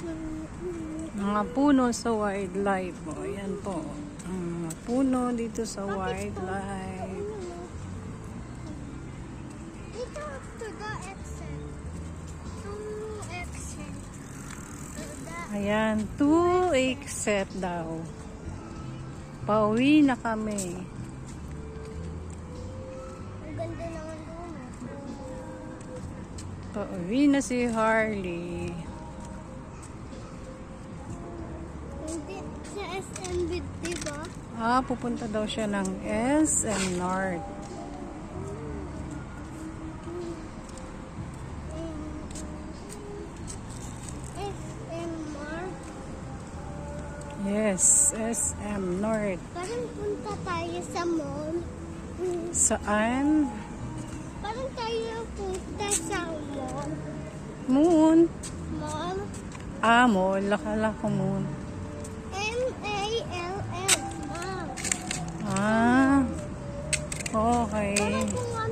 Mga puno sa wildlife. O, yan po. Mga puno dito sa wildlife. Dito to the exit. To exit. To Ayan, two exit daw. Pauwi na kami. Ang ganda naman doon. Pauwi na si Harley. Sa SM di ba? Ah, pupunta daw siya ng SM North. SM Mart. Yes, SM North. Parang punta tayo sa mall. Saan? Parang tayo punta sa mall. Moon. Mall. Ah, mall. Akala ko moon. Okay.